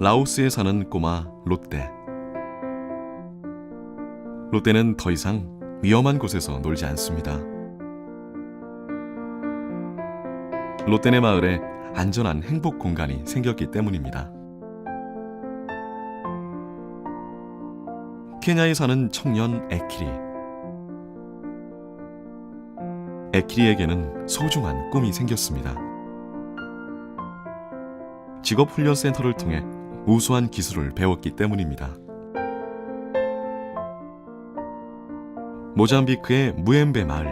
라오스에 사는 꼬마 롯데. 롯데는 더 이상 위험한 곳에서 놀지 않습니다. 롯데네 마을에 안전한 행복 공간이 생겼기 때문입니다. 케냐에 사는 청년 에키리. 에키리에게는 소중한 꿈이 생겼습니다. 직업훈련센터를 통해 우수한 기술을 배웠기 때문입니다. 모잠비크의 무엠베 마을.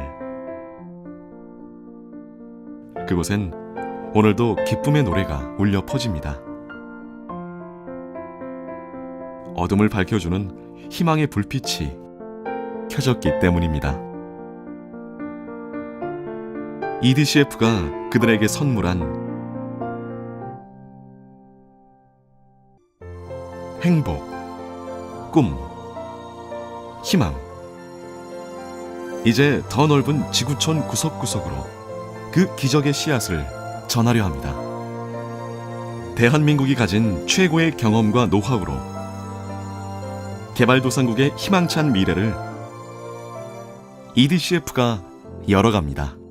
그곳엔 오늘도 기쁨의 노래가 울려 퍼집니다. 어둠을 밝혀주는 희망의 불빛이 켜졌기 때문입니다. EDCF가 그들에게 선물한 행복, 꿈, 희망. 이제 더 넓은 지구촌 구석구석으로 그 기적의 씨앗을 전하려 합니다. 대한민국이 가진 최고의 경험과 노하우로 개발도상국의 희망찬 미래를 EDCF가 열어갑니다.